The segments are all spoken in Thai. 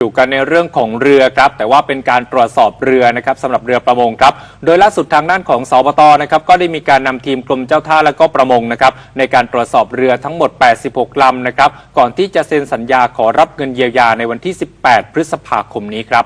อยู่กันในเรื่องของเรือครับ แต่ว่าเป็นการตรวจสอบเรือนะครับสำหรับเรือประมงครับ โดยล่าสุดทางด้านของสบตนะครับก็ได้มีการนำทีมกรมเจ้าท่าและก็ประมงนะครับในการตรวจสอบเรือทั้งหมด 86ลำนะครับก่อนที่จะเซ็นสัญญาขอรับเงินเยียวยาในวันที่ 18 พฤษภาคมนี้ครับ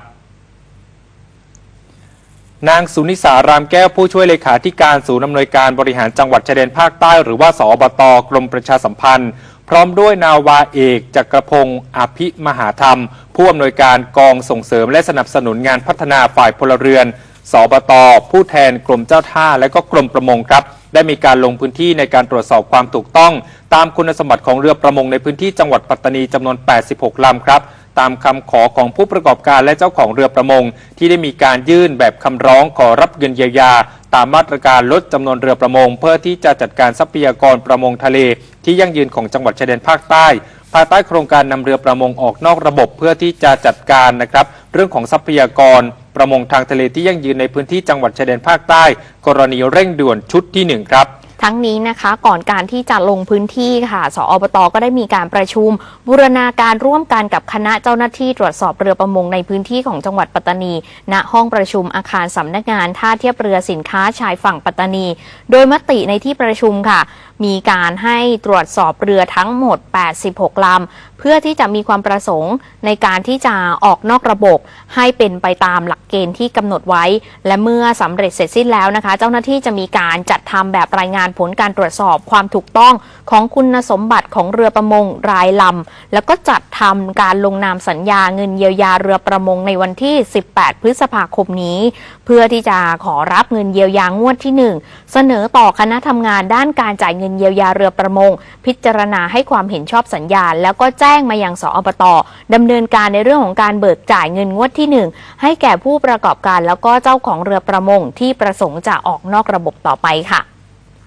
นางสุนิสารามแก้วผู้ช่วยเลขาธิการศูนย์อำนวยการบริหารจังหวัดชายแดนภาคใต้ หรือว่าสอบตกรมประชาสัมพันธ์ พร้อมด้วยนาวาเอกจักรพงศ์อภิมหาธรรม ผู้อำนวยการกองส่งเสริมและสนับสนุนงานพัฒนาฝ่ายพลเรือน สบต ผู้แทนกรมเจ้าท่า และก็กรมประมงครับ ได้มีการลงพื้นที่ในการตรวจสอบความถูกต้อง ตามคุณสมบัติของเรือประมงในพื้นที่จังหวัดปัตตานีจำนวน 86 ลำครับตามคำขอของผู้ประกอบการและเจ้าของเรือประมง ที่ได้มีการยื่นแบบคำร้องขอรับเงินเยียวยา ตามมาตรการลดจำนวนเรือประมง เพื่อที่จะจัดการทรัพยากรประมงทะเล ที่ยั่งยืนของจังหวัดชายแดนภาคใต้ภายใต้โครงการนำเรือประมงออกนอกระบบเพื่อที่จะจัดการนะครับเรื่องของทรัพยากรประมงทางทะเลที่ยั่งยืนในพื้นที่จังหวัดชายแดนภาคใต้ กรณีเร่งด่วนชุดที่หนึ่งครับทั้งนี้นะคะก่อนการที่จะลงพื้นที่ค่ะ สอบตก็ได้มีการประชุม บูรณาการร่วมกันกับคณะเจ้าหน้าที่ตรวจสอบเรือประมงในพื้นที่ของจังหวัดปัตตานี ณห้องประชุมอาคารสำนักงานท่าเทียบเรือสินค้าชายฝั่งปัตตานี โดยมติในที่ประชุมค่ะ มีการให้ตรวจสอบเรือทั้งหมด 86 ลำ เพื่อที่จะมีความประสงค์ในการที่จะออกนอกระบบ ให้เป็นไปตามหลักเกณฑ์ที่กำหนดไว้ และเมื่อสำเร็จเสร็จสิ้นแล้วนะคะ เจ้าหน้าที่จะมีการจัดทำแบบรายงานผลการตรวจสอบความถูกต้องของคุณสมบัติของเรือประมงรายลำ แล้วก็จัดทำการลงนามสัญญาเงินเยียวยาเรือประมงในวันที่ 18 พฤษภาคมนี้ เพื่อที่จะขอรับเงินเยียวยางวดที่ 1 เสนอต่อคณะทำงานด้านการจ่ายเงินเยียวยาเรือประมง พิจารณาให้ความเห็นชอบสัญญาแล้วก็แจ้งมายังสอบตดำเนินการในเรื่องของการเบิกจ่ายเงินงวดที่ 1 ให้แก่ผู้ประกอบการแล้วก็เจ้าของเรือประมงที่ประสงค์จะออกนอกระบบต่อไปค่ะ